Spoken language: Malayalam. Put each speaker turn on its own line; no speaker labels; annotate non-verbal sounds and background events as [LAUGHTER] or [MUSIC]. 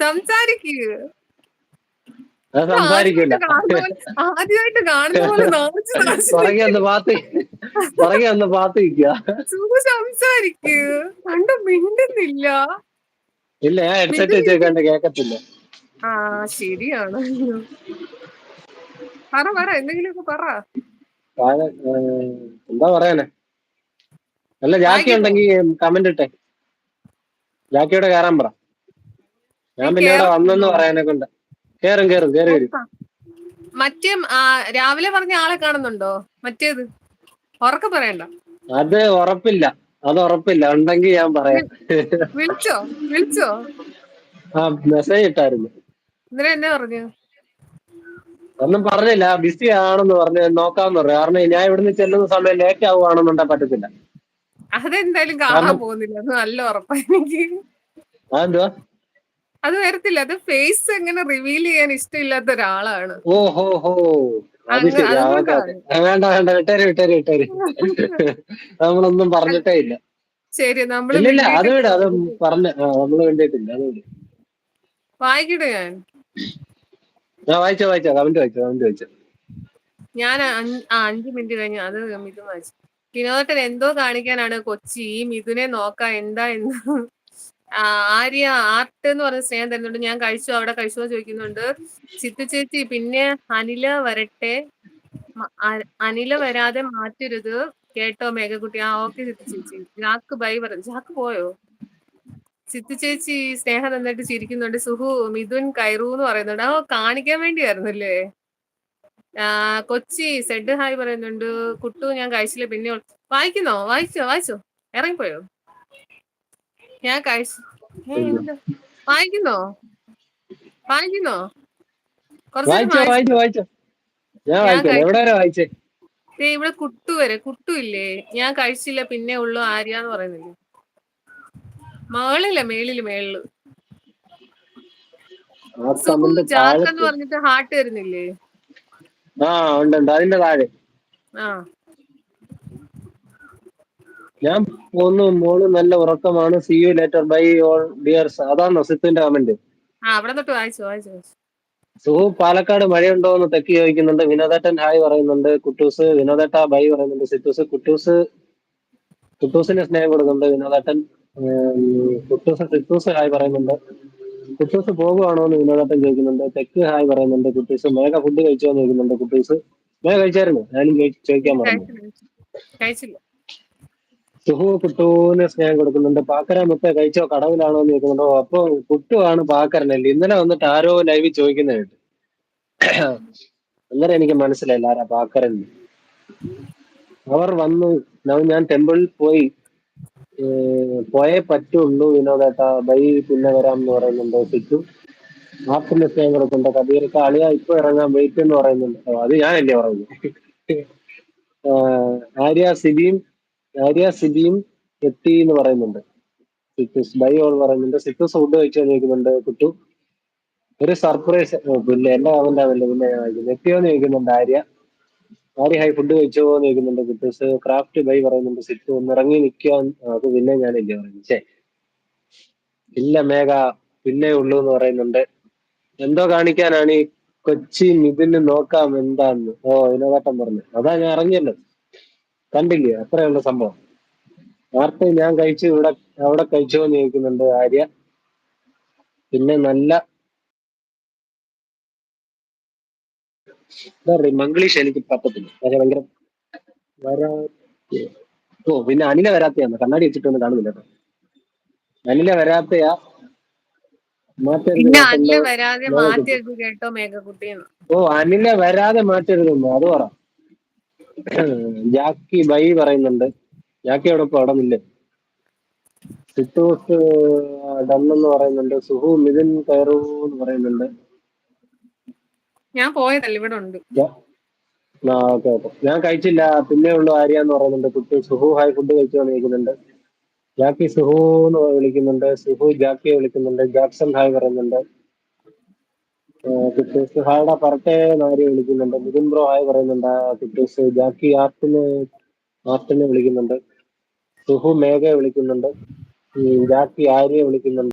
സംസാരിക്കൂ.
സംസാരിക്കില്ല
ആദ്യമായിട്ട് കാണുന്ന പോലെ [LAUGHS]
പുറകെ ഒന്ന് പാത്ത് പുറകെ ഒന്ന് പാത്ത് നിൽക്കുക.
സംസാരിക്കൂ. കണ്ടു മിണ്ടുന്നില്ല.
ഇല്ല ഞാൻ ഹെഡ്സെറ്റ് വെച്ചേക്കാണ്ട് കേക്കത്തില്ല.
ആ ശരിയാണ്. പറ പറ എന്തെങ്കിലുമൊക്കെ പറ.
എന്താ പറയാനെ? അല്ല ജാക്കി? ഉണ്ടെങ്കിൽ കമന്റ് ഇട്ടെ. ജാക്കിയോടെ കയറാൻ പറ. ഞാൻ പിന്നെ വന്നെന്ന് പറയാനൊക്കെ ഉണ്ട്. കേറും കേറും കേറി വരും.
മറ്റേ രാവിലെ പറഞ്ഞ ആളെ കാണുന്നുണ്ടോ? മറ്റേത്? ഉറക്കെ പറയണ്ട.
അത് ഉറപ്പില്ല. അത് ഉറപ്പില്ല. ഉണ്ടെങ്കിൽ ഞാൻ പറയാം.
വിളിച്ചോ? വിളിച്ചോ?
ആ മെസ്സേജ് ഇട്ടായിരുന്നു.
എന്നെ പറഞ്ഞു?
ഒന്നും പറഞ്ഞില്ല. ബിസി ആണെന്ന് പറഞ്ഞു. നോക്കാന്ന് പറഞ്ഞു. കാരണം ഞാൻ ഇവിടുന്ന് ചെല്ലുന്ന സമയം ലേറ്റ് ആവുകയാണെന്നുണ്ടെ പറ്റത്തില്ല.
അതെന്തായാലും കാണാൻ പോകുന്നില്ല. നല്ല ഉറപ്പാ എനിക്ക്.
അതെന്തുവാ?
അത് വരത്തില്ല. അത് ഫേസ് എങ്ങനെ റിവീൽ ചെയ്യാൻ ഇഷ്ടമില്ലാത്ത ഒരാളാണ്
ഓ ഹോ. അത് ശരി. വേണ്ട വേണ്ട. വിട്ടേര് വിട്ടേര് വിട്ടേര്. നമ്മളൊന്നും പറഞ്ഞിട്ടേ ഇല്ല
ശരി നമ്മൾ
ഇല്ല അത് വിട അത് പറഞ്ഞ നമ്മൾ വേണ്ടിയിട്ടില്ല അത് വിട്.
വായിക്കട്ടെ ഞാൻ?
ആ വായിച്ചോ വായിച്ചോ. കമന്റ് വായിച്ചോ കമന്റ് വായിച്ചോ.
ഞാൻ അഞ്ച് മിനിറ്റ് കഴിഞ്ഞു അത് മിഥുൻ വായിച്ചു. വിനോദത്തിൽ എന്തോ കാണിക്കാനാണ് കൊച്ചി. ഈ മിഥുനെ നോക്കാ എന്താ എന്ന്. ആര്യ ആർട്ട് എന്ന് പറഞ്ഞ സ്നേഹം തരുന്നുണ്ട്. ഞാൻ കഴിച്ചു? അവിടെ കഴിച്ചോ? ചോദിക്കുന്നുണ്ട്. ചിത്തു ചേച്ചി പിന്നെ അനില വരട്ടെ. അനില വരാതെ മാറ്റരുത്. കേട്ടോ മേഘക്കുട്ടി. ആ ഓക്കെ ചിത്തു ചേച്ചി. ജാക്ക് ബൈ പറഞ്ഞു. ജാക്ക് പോയോ? ചിത്തു ചേച്ചി സ്നേഹം തന്നിട്ട് ചിരിക്കുന്നുണ്ട്. സുഹു മിഥുൻ കൈറു എന്ന് പറയുന്നുണ്ട്. ആ കാണിക്കാൻ വേണ്ടിയായിരുന്നല്ലേ? ആ, കൊച്ചി സെഡ് ഹായ് പറയുന്നുണ്ട്. കുട്ടു ഞാൻ കഴിച്ചില്ല. പിന്നെ വായിക്കുന്നോ? വായിച്ചോ? വായിച്ചോ? ഇറങ്ങിപ്പോയോ? ഞാൻ കഴിച്ചു വാങ്ങിക്കുന്നോ? വാങ്ങിക്കുന്നോ? വായിക്കുന്നോ വായിക്കുന്നോ ഇവിടെ കുട്ടു വരെ. കുട്ടു ഇല്ലേ? ഞാൻ കഴിച്ചില്ല പിന്നെ ഉള്ളു ആര്യാന്ന് പറയുന്നില്ലേ? മേളില്ല
മേളിൽ
മേളിൽ
കമന്റ്
എന്ന് പറഞ്ഞിട്ട് ഹാർട്ട് വരുന്നില്ലേ?
ആ ഉണ്ട് ഉണ്ട്. അതിന്റെ താഴെ.
ആ.
ഞാൻ പോന്നു മോൾ നല്ല ഉറക്കമാണ്. See you later bye all dears അതാണോ സിത്തിന്റെ കമന്റ്
ആ അവിടെ തൊട്ട് വായിച്ചു വായിച്ചു വായിച്ചു.
സുഹു പാലക്കാട് മഴയുണ്ടോ എന്ന് തെക്കി ചോദിക്കുന്നുണ്ട്. വിനോദേട്ടൻ ഹായ് പറയുന്നുണ്ട്. കുട്ടൂസ് വിനോദേട്ട ബൈ പറയുന്നുണ്ട്. സിത്തൂസ് കുട്ടൂസ് കുട്ടൂസിന് സ്നേഹം കൊടുക്കുന്നുണ്ട്. വിനോദേട്ടൻ കുട്ടൂസ് സിത്തൂസ് ഹായ് പറയുന്നുണ്ട്. കുട്ടൂസ് പോകുവാണോ എന്ന് വിനോദേട്ടൻ ചോദിക്കുന്നുണ്ട്. തെക്ക് ഹായ് പറയുന്നുണ്ട്. കുട്ടൂസ് മേഘ ഫുഡ് കഴിച്ചോ എന്ന് ചോദിക്കുന്നുണ്ട്. കുട്ടൂസ് മേഘ കഴിച്ചായിരുന്നു? ഞാനും ചോദി- ചോദിക്കാൻ പറഞ്ഞു
കഴിച്ചില്ല.
സുഹു കുട്ടൂന് സ്നേഹം കൊടുക്കുന്നുണ്ട്. പാക്കര മുത്ത കഴിച്ചോ? കടവിലാണോ എന്ന് ചോദിക്കുന്നുണ്ടോ. അപ്പൊ കുട്ടുവാണ് പാക്കരനല്ലേ ഇന്നലെ വന്നിട്ട് ആരോ ലൈവിൽ ചോദിക്കുന്ന കേട്ട്. അന്നേരം എനിക്ക് മനസ്സിലായില്ല ആരാ പാക്കരൻ അവർ വന്നു ഞാൻ- ടെമ്പിളിൽ പോയി പോയേ പറ്റുള്ളൂ വിനോദേട്ടാ. ബൈ പിന്നെ വരാം എന്ന് പറയുന്നുണ്ട് സിറ്റു ആപ്പിന്റെ സ്നേഹം കൊടുക്കുന്നുണ്ട്? കബീർക്ക് അളിയ ഇപ്പൊ ഇറങ്ങാൻ വെയിറ്റ് എന്ന് പറയുന്നുണ്ട്. അത് ഞാനല്ലേ പറയുന്നു. ആര്യ സിബിയും ആര്യ സിബിയും എത്തി എന്ന് പറയുന്നുണ്ട്. സിറ്റൂസ് ബൈ ഓൾ പറയുന്നുണ്ട്. സിറ്റൂസ് ഫുഡ് കഴിച്ചു ചോദിക്കുന്നുണ്ട് കുട്ടു. ഒരു സർപ്രൈസ് പിന്നെ എന്റെ കമന്റ് അവന്റെ പിന്നെ വായിക്കുന്നത്. എത്തിയോ എന്ന് ചോദിക്കുന്നുണ്ട് ആര്യ. ആര്യ ഹൈ ഫുഡ് കഴിച്ചോ എന്ന് ചോദിക്കുന്നുണ്ട് കുട്ടൂസ് ക്രാഫ്റ്റ് ബൈ പറയുന്നുണ്ട് സിറ്റു ഒന്ന് ഇറങ്ങി നിൽക്കുക. അത് പിന്നെ ഞാനില്ലേ പറയുന്നു. ഛേ. ഇല്ല മേഘ പിന്നെ ഉള്ളൂ എന്ന് പറയുന്നുണ്ട്. എന്തോ കാണിക്കാനാണ് ഈ കൊച്ചി മിഥുന് നോക്കാം എന്താന്ന്. ഓ വിനോദാട്ടം പറഞ്ഞു. അതാ ഞാൻ ഇറങ്ങിയല്ലോ കണ്ടില്ലേ? അത്രയുള്ള സംഭവം. വാർത്ത ഞാൻ കഴിച്ചു ഇവിടെ അവിടെ കഴിച്ചോ എന്ന് ചോദിക്കുന്നുണ്ട് ആര്യ. പിന്നെ നല്ല എന്താ പറയുക മംഗ്ലീഷ് എനിക്ക് പറ്റത്തില്ല. പക്ഷെ ഭയങ്കര വരാ ഓ പിന്നെ അനില വരാത്തയാണ് കണ്ണാടി വെച്ചിട്ടൊന്നും കാണുന്നില്ല കേട്ടോ. അനില വരാത്തയാ. മാറ്റരുത്
പിന്നെ
കേട്ടോ.
അല്ല വരാതെ
മേഘക്കുട്ടി.
മാറ്റരുത് കേട്ടോ മേഘക്കുട്ടിയെന്ന്.
ഓ അനില വരാതെ മാറ്റരുതെന്ന്. അത് പറ. ജാക്കി ബൈ പറയുന്നുണ്ട്. ജാക്കി അവിടെ പടമില്ലേ? അവിടെ നില്ലേ എന്ന് പറയുന്നുണ്ട്. സുഹു മിഥുൻ കയറൂ എന്ന് പറയുന്നുണ്ട്.
ഞാൻ പോയതല്ല ഇവിടെ ഉണ്ട്.
ആ ഓക്കെ ഓക്കെ. ഞാൻ കഴിച്ചില്ല. പിന്നെ ഉള്ളു ആര്യ എന്ന് പറയുന്നുണ്ട്. കുട്ടി സുഹു ഹായ് ഫുഡ് കഴിച്ചു വന്നിരിക്കുന്നുണ്ട്. ജാക്കി സുഹു എന്ന് വിളിക്കുന്നുണ്ട്. സുഹു ജാക്കിയെ വിളിക്കുന്നുണ്ട്. ജാക്സൺ ഹായ് പറയുന്നുണ്ട്. കുട്ടൂസ് ഹായുടെ പറട്ടെ നാരി വിളിക്കുന്നുണ്ട്. മിഥുൻ ബ്രോ ഹായ് പറയുന്നുണ്ട്. കുട്ടൂസ് ജാക്കി ആർട്ടിന് ആർട്ടിനെ വിളിക്കുന്നുണ്ട്. സുഹു മേഘയെ വിളിക്കുന്നുണ്ട്. ജാക്കി ആര്യെ വിളിക്കുന്നുണ്ട്.